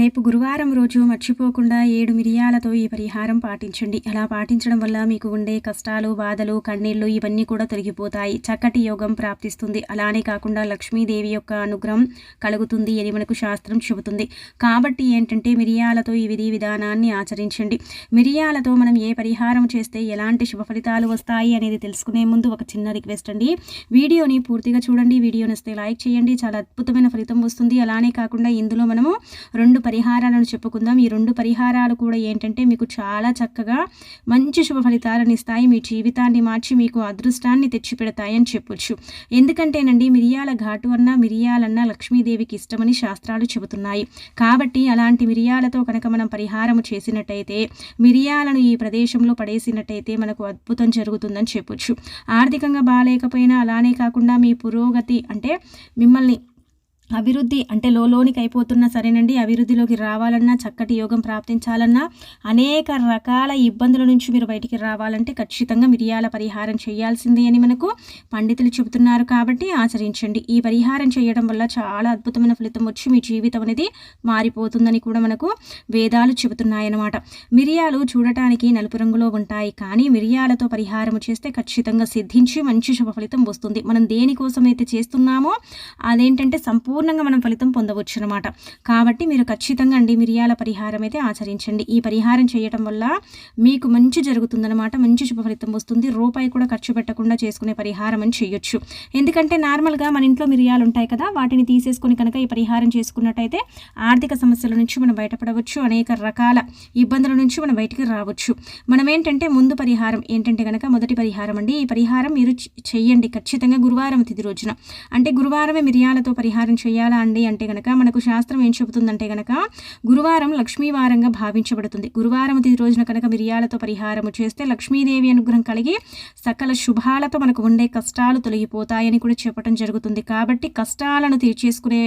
రేపు గురువారం రోజు మర్చిపోకుండా ఏడు మిరియాలతో ఈ పరిహారం పాటించండి. అలా పాటించడం వల్ల మీకు ఉండే కష్టాలు బాధలు కన్నీళ్ళు ఇవన్నీ కూడా తొలగిపోతాయి. చక్కటి యోగం ప్రాప్తిస్తుంది. అలానే కాకుండా లక్ష్మీదేవి యొక్క అనుగ్రహం కలుగుతుంది. అని మనకు శాస్త్రం చెబుతుంది. కాబట్టి ఏంటంటే మిరియాలతో ఈ విధి విధానాన్ని ఆచరించండి. మిరియాలతో మనం ఏ పరిహారం చేస్తే ఎలాంటి శుభ ఫలితాలు వస్తాయి అనేది తెలుసుకునే ముందు ఒక చిన్న రిక్వెస్ట్ అండి. వీడియోని పూర్తిగా చూడండి. వీడియోని వస్తే లైక్ చేయండి. చాలా అద్భుతమైన ఫలితం వస్తుంది. అలానే కాకుండా ఇందులో మనము రెండు పరిహారాలను చెప్పుకుందాం. ఈ రెండు పరిహారాలు కూడా ఏంటంటే మీకు చాలా చక్కగా మంచి శుభ ఫలితాలను ఇస్తాయి. మీ జీవితాన్ని మార్చి మీకు అదృష్టాన్ని తెచ్చిపెడతాయని చెప్పొచ్చు. ఎందుకంటేనండి మిరియాల ఘాటు అన్న మిరియాలన్న లక్ష్మీదేవికి ఇష్టమని శాస్త్రాలు చెబుతున్నాయి. కాబట్టి అలాంటి మిరియాలతో కనుక మనం పరిహారం చేసినట్టయితే మిరియాలను ఈ ప్రదేశంలో పడేసినట్టయితే మనకు అద్భుతం జరుగుతుందని చెప్పొచ్చు. ఆర్థికంగా బాగాలేకపోయినా అలానే కాకుండా మీ పురోగతి అంటే మిమ్మల్ని అభివృద్ధి అంటే లోనికి అయిపోతున్నా సరేనండి. అభివృద్ధిలోకి రావాలన్నా చక్కటి యోగం ప్రాప్తించాలన్నా అనేక రకాల ఇబ్బందుల నుంచి మీరు బయటికి రావాలంటే ఖచ్చితంగా మిరియాల పరిహారం చేయాల్సిందే అని మనకు పండితులు చెబుతున్నారు కాబట్టి ఆచరించండి. ఈ పరిహారం చేయడం వల్ల చాలా అద్భుతమైన ఫలితం వచ్చి మీ జీవితం అనేది మారిపోతుందని కూడా మనకు వేదాలు చెబుతున్నాయన్నమాట. మిరియాలు చూడటానికి నలుపు రంగులో ఉంటాయి కానీ మిరియాలతో పరిహారం చేస్తే ఖచ్చితంగా సిద్ధించి మంచి శుభ ఫలితం వస్తుంది. మనం దేనికోసం అయితే చేస్తున్నామో అదేంటంటే సంపూర్ణ సంపూర్ణంగా మనం ఫలితం పొందవచ్చు అనమాట కాబట్టి మీరు ఖచ్చితంగా అండి మిరియాల పరిహారం అయితే ఆచరించండి. ఈ పరిహారం చేయటం వల్ల మీకు మంచి జరుగుతుందనమాట మంచి శుభ ఫలితం వస్తుంది. రూపాయి కూడా ఖర్చు పెట్టకుండా చేసుకునే పరిహారం అని చేయొచ్చు. ఎందుకంటే నార్మల్గా మన ఇంట్లో మిరియాలు ఉంటాయి కదా వాటిని తీసేసుకొని కనుక ఈ పరిహారం చేసుకున్నట్టయితే ఆర్థిక సమస్యల నుంచి మనం బయటపడవచ్చు. అనేక రకాల ఇబ్బందుల నుంచి మనం బయటికి రావచ్చు. మనం ఏంటంటే ముందు పరిహారం ఏంటంటే కనుక మొదటి పరిహారం అండి. ఈ పరిహారం మీరు చెయ్యండి ఖచ్చితంగా గురువారం తిది రోజున. అంటే గురువారమే మిరియాలతో పరిహారం చేయాలా అండి అంటే గనక మనకు శాస్త్రం ఏం చెబుతుందంటే గనక గురువారం లక్ష్మీవారంగా భావించబడుతుంది. గురువారం తిది రోజున కనుక మిరియాలతో పరిహారము చేస్తే లక్ష్మీదేవి అనుగ్రహం కలిగి సకల శుభాలతో మనకు ఉండే కష్టాలు తొలగిపోతాయని కూడా చెప్పడం జరుగుతుంది. కాబట్టి కష్టాలను తీర్చేసుకునే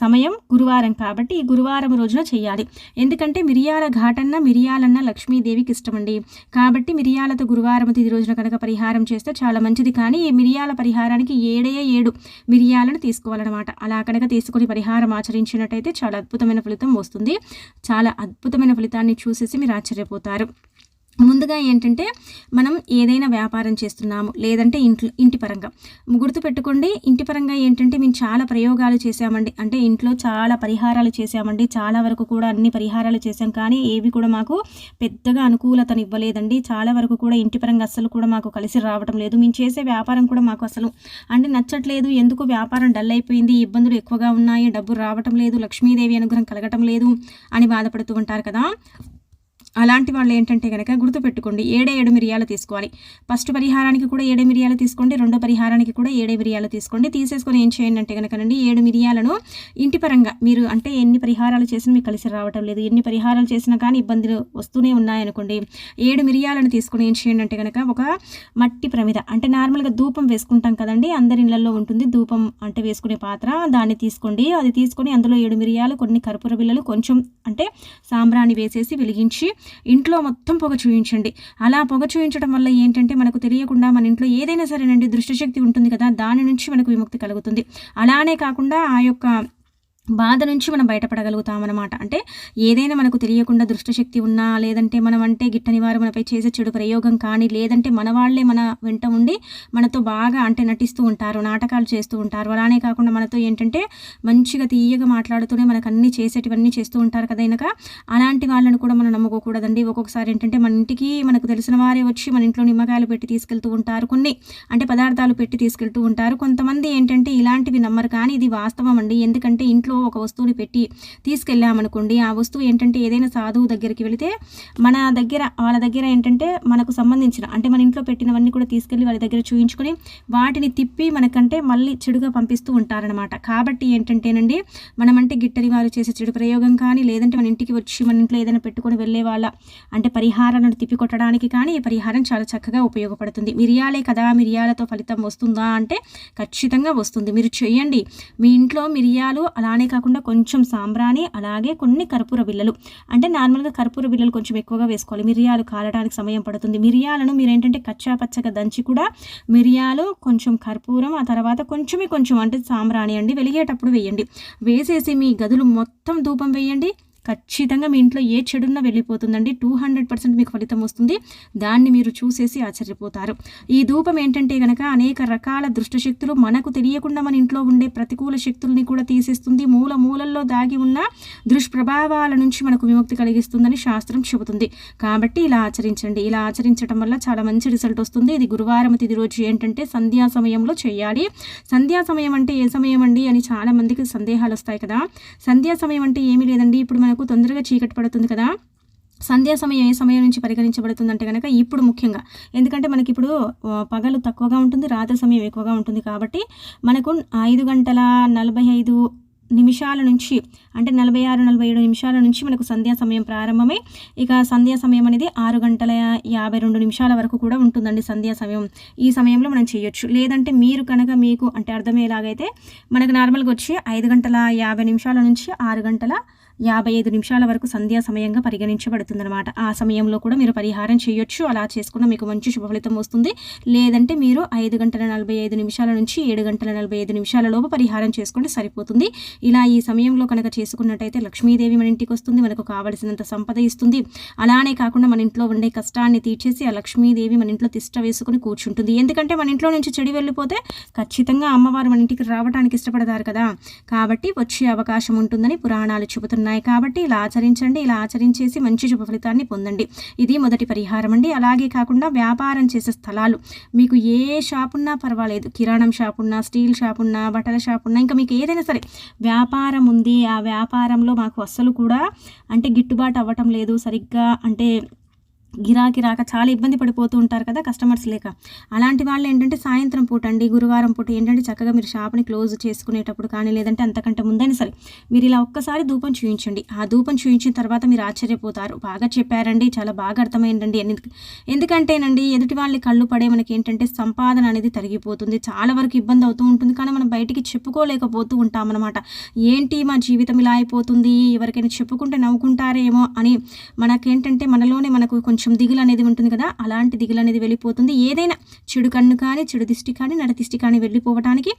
సమయం గురువారం కాబట్టి ఈ గురువారం రోజున చేయాలి. ఎందుకంటే మిరియాల ఘాటన్న మిరియాలన్న లక్ష్మీదేవికి ఇష్టమండి. కాబట్టి మిరియాలతో గురువారం తిది రోజున కనుక పరిహారం చేస్తే చాలా మంచిది. కానీ ఈ మిరియాల పరిహారానికి ఏడే ఏడు మిరియాలను తీసుకోవాలన్నమాట. అలా కనుక తీసుకొని పరిహారం ఆచరించినట్టయితే చాలా అద్భుతమైన ఫలితం వస్తుంది. చాలా అద్భుతమైన ఫలితాన్ని చూసేసి మీరు ఆశ్చర్యపోతారు. ముందుగా ఏంటంటే మనం ఏదైనా వ్యాపారం చేస్తున్నాము లేదంటే ఇంట్లో ఇంటి పరంగా. గుర్తుపెట్టుకోండి ఇంటి పరంగా ఏంటంటే మేము చాలా ప్రయోగాలు చేసామండి అంటే ఇంట్లో చాలా పరిహారాలు చేసామండి చాలా వరకు కూడా అన్ని పరిహారాలు చేసాం కానీ ఏవి కూడా మాకు పెద్దగా అనుకూలతను ఇవ్వలేదండి. చాలా వరకు కూడా ఇంటి పరంగా అస్సలు కూడా మాకు కలిసి రావడం లేదు. మేము చేసే వ్యాపారం కూడా మాకు అసలు అంటే నచ్చట్లేదు. ఎందుకు వ్యాపారం డల్ అయిపోయింది? ఇబ్బందులు ఎక్కువగా ఉన్నాయి. డబ్బు రావటం లేదు. లక్ష్మీదేవి అనుగ్రహం కలగటం లేదు అని బాధపడుతూ ఉంటారు కదా. అలాంటి వాళ్ళు ఏంటంటే కనుక గుర్తుపెట్టుకోండి ఏడే ఏడు మిరియాలు తీసుకోవాలి. ఫస్ట్ పరిహారానికి కూడా ఏడే మిరియాలు తీసుకోండి రెండో పరిహారానికి కూడా ఏడే మిరియాలు తీసుకోండి. తీసేసుకొని ఏం చేయండి అంటే కనుకనండి ఏడు మిరియాలను ఇంటి పరంగా మీరు అంటే ఎన్ని పరిహారాలు చేసినా మీకు కలిసి రావటం లేదు. ఎన్ని పరిహారాలు చేసినా కానీ ఇబ్బందులు వస్తూనే ఉన్నాయనుకోండి. ఏడు మిరియాలను తీసుకొని ఏం చేయండి అంటే కనుక ఒక మట్టి ప్రమిద అంటే నార్మల్గా ధూపం వేసుకుంటాం కదండి అందరి ఇళ్ళలో ఉంటుంది ధూపం అంటే వేసుకునే పాత్ర దాన్ని తీసుకోండి. అది తీసుకొని అందులో ఏడు మిరియాలు కొన్ని కర్పూర బిళ్ళలు కొంచెం అంటే సాంబ్రాణి వేసేసి వెలిగించి ఇంట్లో మొత్తం పొగ చూయించండి. అలా పొగ చూయించడం వల్ల ఏంటంటే మనకు తెలియకుండా మన ఇంట్లో ఏదైనా సరేనండి దృష్టిశక్తి ఉంటుంది కదా దాని నుంచి మనకు విముక్తి కలుగుతుంది. అలానే కాకుండా ఆ యొక్క బాధ నుంచి మనం బయటపడగలుగుతామన్నమాట. అంటే ఏదైనా మనకు తెలియకుండా దృష్టశక్తి ఉన్నా లేదంటే మనం అంటే గిట్టని వారు మనపై చేసే చెడు ప్రయోగం కానీ లేదంటే మన వాళ్ళే మన వెంట ఉండి మనతో బాగా అంటే నటిస్తూ ఉంటారు నాటకాలు చేస్తూ ఉంటారు. అలానే కాకుండా మనతో ఏంటంటే మంచిగా తీయగా మాట్లాడుతూనే మనకు అన్ని చేసేటివన్నీ చేస్తూ ఉంటారు కదా కనుక అలాంటి వాళ్ళని కూడా మనం నమ్ముకోకూడదండి. ఒక్కొక్కసారి ఏంటంటే మన ఇంటికి మనకు తెలిసిన వారే వచ్చి మన ఇంట్లో నిమ్మకాయలు పెట్టి తీసుకెళ్తూ ఉంటారు. కొన్ని అంటే పదార్థాలు పెట్టి తీసుకెళ్తూ ఉంటారు. కొంతమంది ఏంటంటే ఇలాంటివి నమ్మరు. కానీ ఇది వాస్తవం అండి. ఎందుకంటే ఇంట్లో ఒక వస్తువుని పెట్టి తీసుకెళ్ళామనుకోండి ఆ వస్తువు ఏంటంటే ఏదైనా సాధువు దగ్గరికి వెళితే మన దగ్గర వాళ్ళ దగ్గర ఏంటంటే మనకు సంబంధించిన అంటే మన ఇంట్లో పెట్టినవన్నీ కూడా తీసుకెళ్ళి వాళ్ళ దగ్గర చూయించుకొని వాటిని తిప్పి మనకంటే మళ్ళీ చెడుగా పంపిస్తూ ఉంటారనమాట కాబట్టి ఏంటంటేనండి మనమంటే గిట్టని వారు చేసే చెడు ప్రయోగం కానీ లేదంటే మన ఇంటికి వచ్చి మన ఇంట్లో ఏదైనా పెట్టుకొని వెళ్ళే వాళ్ళ అంటే పరిహారాలను తిప్పి కొట్టడానికి కానీ ఈ పరిహారం చాలా చక్కగా ఉపయోగపడుతుంది. మిరియాలే కదా మిరియాలతో ఫలితం వస్తుందా అంటే ఖచ్చితంగా వస్తుంది. మీరు చేయండి మీ ఇంట్లో మిరియాలు అలానే అలానే కాకుండా కొంచెం సాంబ్రాణి అలాగే కొన్ని కర్పూర బిళ్ళలు. అంటే నార్మల్గా కర్పూర బిళ్ళలు కొంచెం ఎక్కువగా వేసుకోవాలి. మిరియాలు కాలడానికి సమయం పడుతుంది. మిరియాలను మీరు ఏంటంటే కచ్చా పచ్చగా దంచి కూడా మిరియాలు కొంచెం కర్పూరం ఆ తర్వాత కొంచెమే కొంచెం అంటే సాంబ్రాణి అండి. వెలిగేటప్పుడు వేయండి. వేసేసి మీ గదులు మొత్తం ధూపం వేయండి. ఖచ్చితంగా మీ ఇంట్లో ఏ చెడున్నా వెళ్ళిపోతుందండి. టూ హండ్రెడ్ పర్సెంట్ మీకు ఫలితం వస్తుంది. దాన్ని మీరు చూసేసి ఆశ్చర్యపోతారు. ఈ ధూపం ఏంటంటే గనక అనేక రకాల దుష్టశక్తులు మనకు తెలియకుండా మన ఇంట్లో ఉండే ప్రతికూల శక్తుల్ని కూడా తీసేస్తుంది. మూల మూలల్లో దాగి ఉన్న దుష్ప్రభావాల నుంచి మనకు విముక్తి కలిగిస్తుందని శాస్త్రం చెబుతుంది. కాబట్టి ఇలా ఆచరించండి. ఇలా ఆచరించడం వల్ల చాలా మంచి రిజల్ట్ వస్తుంది. ఇది గురువారం తిది రోజు ఏంటంటే సంధ్యా సమయంలో చేయాలి. సంధ్యా సమయం అంటే ఏ సమయం అండి అని చాలా మందికి సందేహాలు వస్తాయి కదా. సంధ్యా సమయం అంటే ఏమీ లేదండి. ఇప్పుడు మనకు తొందరగా చీకటి పడుతుంది కదా. సంధ్యా సమయం ఏ సమయం నుంచి పరిగణించబడుతుందంటే కనుక ఇప్పుడు ముఖ్యంగా. ఎందుకంటే మనకి ఇప్పుడు పగలు తక్కువగా ఉంటుంది రాత్రి సమయం ఎక్కువగా ఉంటుంది కాబట్టి మనకు ఐదు గంటల నలభై ఐదు నిమిషాల నుంచి అంటే నలభై ఆరు నలభై ఏడు నిమిషాల నుంచి మనకు సంధ్యా సమయం ప్రారంభమై. ఇక సంధ్యా సమయం అనేది ఆరు గంటల యాభై రెండు నిమిషాల వరకు కూడా ఉంటుందండి సంధ్యా సమయం. ఈ సమయంలో మనం చేయొచ్చు. లేదంటే మీరు కనుక మీకు అంటే అర్థమయ్యేలాగైతే మనకు నార్మల్గా వచ్చి ఐదు గంటల యాభై నిమిషాల నుంచి ఆరు గంటల యాభై ఐదు నిమిషాల వరకు సంధ్యా సమయంగా పరిగణించబడుతుందన్నమాట. ఆ సమయంలో కూడా మీరు పరిహారం చేయొచ్చు. అలా చేసుకున్న మీకు మంచి శుభ ఫలితం వస్తుంది. లేదంటే మీరు ఐదు గంటల నలభై ఐదు నిమిషాల నుంచి ఏడు గంటల నలభై ఐదు నిమిషాల లోపు పరిహారం చేసుకుంటే సరిపోతుంది. ఇలా ఈ సమయంలో కనుక చేసుకున్నట్టయితే లక్ష్మీదేవి మన ఇంటికి వస్తుంది మనకు కావలసినంత సంపద ఇస్తుంది. అలానే కాకుండా మన ఇంట్లో ఉండే కష్టాన్ని తీర్చేసి ఆ లక్ష్మీదేవి మన ఇంట్లో తిష్ట వేసుకుని కూర్చుంటుంది. ఎందుకంటే మన ఇంట్లో నుంచి చెడి వెళ్ళిపోతే ఖచ్చితంగా అమ్మవారు మన ఇంటికి రావడానికి ఇష్టపడతారు కదా. కాబట్టి వచ్చే అవకాశం ఉంటుందని పురాణాలు చెబుతున్నాయి. ఉన్నాయి కాబట్టి ఇలా ఆచరించండి ఇలా ఆచరించేసి మంచి శుభ ఫలితాన్ని పొందండి. ఇది మొదటి పరిహారం అండి. అలాగే కాకుండా వ్యాపారం చేసే స్థలాలు. మీకు ఏ షాప్ ఉన్నా పర్వాలేదు. కిరాణం షాప్ ఉన్నా స్టీల్ షాప్ ఉన్నా బట్టల షాప్ ఉన్నా ఇంకా మీకు ఏదైనా సరే వ్యాపారం ఉంది. ఆ వ్యాపారంలో మాకు అస్సలు కూడా అంటే గిట్టుబాటు అవ్వటం లేదు. సరిగ్గా అంటే గిరాకీ రాక చాలా ఇబ్బంది పడిపోతూ ఉంటారు కదా కస్టమర్స్ లేక. అలాంటి వాళ్ళు ఏంటంటే సాయంత్రం పూట అండి గురువారం పూట ఏంటంటే చక్కగా మీరు షాప్ని క్లోజ్ చేసుకునేటప్పుడు కానీ లేదంటే అంతకంటే ముందైనా సరే మీరు ఇలా ఒక్కసారి ధూపం చూయించండి. ఆ ధూపం చూయించిన తర్వాత మీరు ఆశ్చర్యపోతారు. బాగా చెప్పారండి చాలా బాగా అర్థమైందండి. ఎందుకంటేనండి ఎదుటి వాళ్ళ కళ్ళు పడే మనకి ఏంటంటే సంపాదన అనేది తరిగిపోతుంది. చాలా వరకు ఇబ్బంది అవుతూ ఉంటుంది కానీ మనం బయటికి చెప్పుకోలేకపోతూ ఉంటామన్నమాట. ఏంటి మా జీవితం ఇలా అయిపోతుంది? ఎవరికైనా చెప్పుకుంటే నవ్వుకుంటారేమో అని మనకేంటంటే మనలోనే మనకు కొంచెం కొంచెం దిగులు అనేది ఉంటుంది కదా అలాంటి దిగులు అనేది వెళ్ళిపోతుంది. ఏదైనా చెడు కన్ను కానీ చెడు దిష్టి కానీ నడదిష్టి కానీ వెళ్ళిపోవడానికి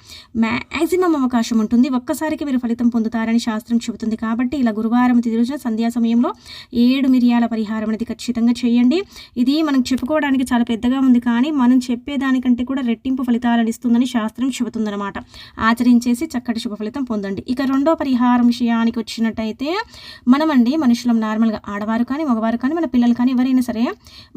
మ్యాక్సిమం అవకాశం ఉంటుంది. ఒక్కసారికి మీరు ఫలితం పొందుతారని శాస్త్రం చెబుతుంది కాబట్టి ఇలా గురువారం తిది రోజున సంధ్యా సమయంలో ఏడు మిరియాల పరిహారం అనేది ఖచ్చితంగా చేయండి. ఇది మనం చెప్పుకోవడానికి చాలా పెద్దగా ఉంది కానీ మనం చెప్పేదానికంటే కూడా రెట్టింపు ఫలితాలను ఇస్తుందని శాస్త్రం చెబుతుందన్నమాట. ఆచరించేసి చక్కటి శుభ ఫలితం పొందండి. ఇక రెండో పరిహారం విషయానికి వచ్చినట్టయితే మనమండి మనుషులం నార్మల్గా ఆడవారు కానీ మగవారు కానీ మన పిల్లలు కానీ ఎవరైనా సరే సరే?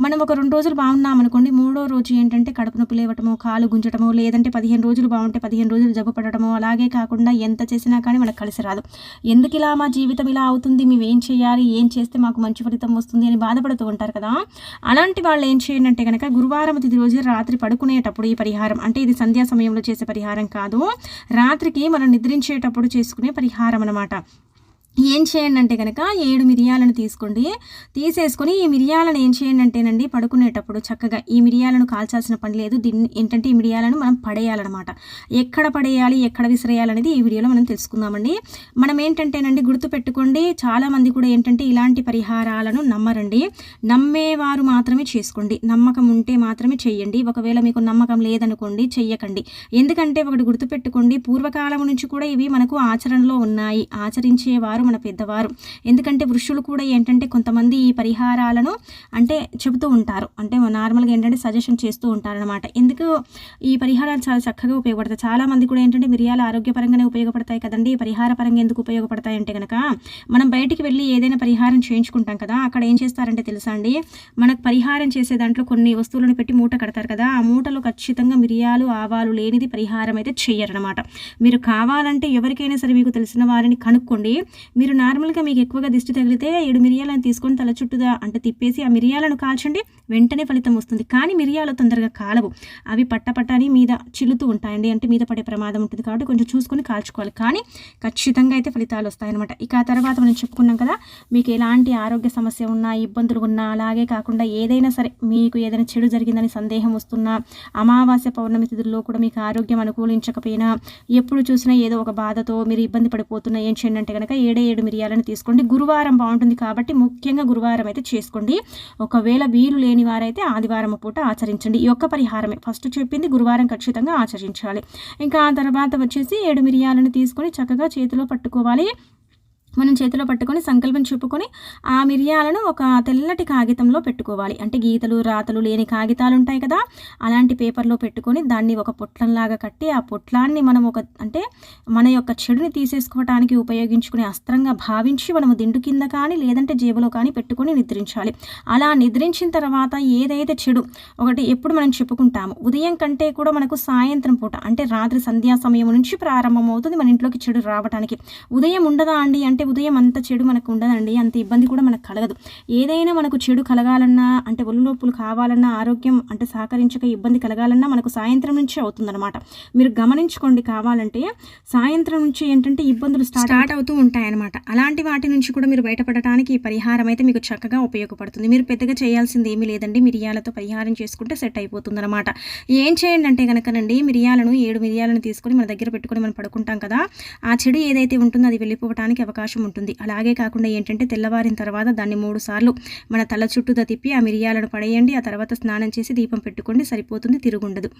మనం ఒక రెండు రోజులు బాగున్నాం అనుకోండి మూడో రోజు ఏంటంటే కడుపు నొప్పి లేవటము కాలు గుంజటము లేదంటే పదిహేను రోజులు బాగుంటే పదిహేను రోజులు జబ్బు పడటము అలాగే కాకుండా ఎంత చేసినా కానీ మనకు కలిసి రాదు. ఎందుకు ఇలా మా జీవితం ఇలా అవుతుంది? మేము ఏం చేయాలి? ఏం చేస్తే మాకు మంచి ఫలితం వస్తుంది అని బాధపడుతూ ఉంటారు కదా? అలాంటి వాళ్ళు ఏం చేయండి అంటే కనుక గురువారం తిది రోజు రాత్రి పడుకునేటప్పుడు ఈ పరిహారం అంటే ఇది సంధ్యా సమయంలో చేసే పరిహారం కాదు. రాత్రికి మనం నిద్రించేటప్పుడు చేసుకునే పరిహారం అనమాట ఏం చేయండి అంటే కనుక ఏడు మిరియాలను తీసుకోండి. తీసేసుకొని ఈ మిరియాలను ఏం చేయండి అంటేనండి పడుకునేటప్పుడు చక్కగా ఈ మిరియాలను కాల్చాల్సిన పని లేదు. దీన్ని ఏంటంటే ఈ మిరియాలను మనం పడేయాలన్నమాట. ఎక్కడ పడేయాలి ఎక్కడ విసిరేయాలనేది ఈ వీడియోలో మనం తెలుసుకుందామండి. మనం ఏంటంటేనండి గుర్తుపెట్టుకోండి చాలామంది కూడా ఏంటంటే ఇలాంటి పరిహారాలను నమ్మరండి. నమ్మేవారు మాత్రమే చేసుకోండి. నమ్మకం ఉంటే మాత్రమే చెయ్యండి ఒకవేళ మీకు నమ్మకం లేదనుకోండి చెయ్యకండి. ఎందుకంటే ఒకటి గుర్తుపెట్టుకోండి పూర్వకాలం నుంచి కూడా ఇవి మనకు ఆచరణలో ఉన్నాయి. ఆచరించేవారు మన పెద్దవారు. ఎందుకంటే వృషులు కూడా ఏంటంటే కొంతమంది ఈ పరిహారాలను అంటే చెబుతూ ఉంటారు. అంటే నార్మల్గా ఏంటంటే సజెషన్ చేస్తూ ఉంటారనమాట ఎందుకు ఈ పరిహారాలు చాలా చక్కగా ఉపయోగపడతాయి. చాలామంది కూడా ఏంటంటే మిరియాలు ఆరోగ్యపరంగానే ఉపయోగపడతాయి కదండి. పరిహార పరంగా ఎందుకు ఉపయోగపడతాయి అంటే కనుక మనం బయటికి వెళ్ళి ఏదైనా పరిహారం చేయించుకుంటాం కదా అక్కడ ఏం చేస్తారంటే తెలుసా అండి? మనకు పరిహారం చేసే దాంట్లో కొన్ని వస్తువులను పెట్టి మూట కడతారు కదా ఆ మూటలో ఖచ్చితంగా మిరియాలు ఆవాలు లేనిది పరిహారం అయితే చేయరనమాట మీరు కావాలంటే ఎవరికైనా సరే మీకు తెలిసిన వారిని కనుక్కోండి. మీరు నార్మల్గా మీకు ఎక్కువగా దిష్టి తగిలితే ఏడు మిరియాలను తీసుకొని తల చుట్టూదా అంటే తిప్పేసి ఆ మిరియాలను కాల్చండి వెంటనే ఫలితం వస్తుంది. కానీ మిరియాలు తొందరగా కాలవు. అవి పట్టపట్టని మీద చిల్లుతూ ఉంటాయండి. అంటే మీద పడే ప్రమాదం ఉంటుంది కాబట్టి కొంచెం చూసుకొని కాల్చుకోవాలి. కానీ ఖచ్చితంగా అయితే ఫలితాలు వస్తాయన్నమాట. ఇక ఆ తర్వాత మనం చెప్పుకున్నాం కదా మీకు ఎలాంటి ఆరోగ్య సమస్య ఉన్నా ఇబ్బందులు ఉన్నా అలాగే కాకుండా ఏదైనా సరే మీకు ఏదైనా చెడు జరిగిందని సందేహం వస్తున్నా అమావాస్య పౌర్ణమి తిథుల్లో కూడా మీకు ఆరోగ్యం అనుకూలించకపోయినా ఎప్పుడు చూసినా ఏదో ఒక బాధతో మీరు ఇబ్బంది పడిపోతున్నా ఏం చేయండి అంటే కనుక ఏడే ఏడు మిరియాలను తీసుకోండి. గురువారం బాగుంటుంది కాబట్టి ముఖ్యంగా గురువారం అయితే చేసుకోండి. ఒకవేళ వీలు లేని వారైతే ఆదివారం పూట ఆచరించండి. ఈ యొక్క పరిహారమే. ఫస్ట్ చెప్పింది గురువారం ఖచ్చితంగా ఆచరించాలి. ఇంకా ఆ తర్వాత వచ్చేసి ఏడు మిరియాలను తీసుకొని చక్కగా చేతిలో పట్టుకోవాలి. మనం చేతిలో పట్టుకొని సంకల్పం చెప్పుకొని ఆ మిరియాలను ఒక తెల్లటి కాగితంలో పెట్టుకోవాలి. అంటే గీతలు రాతలు లేని కాగితాలు ఉంటాయి కదా అలాంటి పేపర్లో పెట్టుకొని దాన్ని ఒక పొట్లంలాగా కట్టి ఆ పొట్లాన్ని మనం ఒక అంటే మన యొక్క చెడుని తీసేసుకోవడానికి ఉపయోగించుకునే అస్త్రంగా భావించి మనము దిండు కింద కానీ లేదంటే జేబులో కానీ పెట్టుకొని నిద్రించాలి. అలా నిద్రించిన తర్వాత ఏదైతే చెడు ఒకటి ఎప్పుడు మనం చెప్పుకుంటాము ఉదయం కంటే కూడా మనకు సాయంత్రం పూట అంటే రాత్రి సంధ్యా సమయం నుంచి ప్రారంభం అవుతుంది మన ఇంట్లోకి చెడు రావడానికి ఉదయం ఉండదా అండి? అంటే ఉదయం అంత చెడు మనకు ఉండదండి. అంత ఇబ్బంది కూడా మనకు కలగదు. ఏదైనా మనకు చెడు కలగాలన్నా అంటే ఒళ్ళు నొప్పులు కావాలన్నా ఆరోగ్యం అంటే సహకరించక ఇబ్బంది కలగాలన్నా మనకు సాయంత్రం నుంచే అవుతుందన్నమాట. మీరు గమనించుకోండి కావాలంటే సాయంత్రం నుంచి ఏంటంటే ఇబ్బందులు స్టార్ట్ అవుతూ ఉంటాయన్నమాట. అలాంటి వాటి నుంచి కూడా మీరు బయటపడటానికి ఈ పరిహారం అయితే మీకు చక్కగా ఉపయోగపడుతుంది. మీరు పెద్దగా చేయాల్సింది ఏమీ లేదండి. మిరియాలతో పరిహారం చేసుకుంటే సెట్ అయిపోతుందన్నమాట. ఏం చేయండి అంటే కనుకనండి మిరియాలను ఏడు మిరియాలను తీసుకొని మన దగ్గర పెట్టుకొని మనం పడుకుంటాం కదా ఆ చెడు ఏదైతే ఉంటుందో అది వెళ్ళిపోవడానికి అవకాశం ఉంటుంది. అలాగే కాకుండా ఏంటంటే తెల్లవారిన తర్వాత దాన్ని మూడు సార్లు మన తల చుట్టూ తిప్పి ఆ మిరియాలను పడేయండి. ఆ తర్వాత స్నానం చేసి దీపం పెట్టుకోండి. సరిపోతుంది. తిరుగుండదు.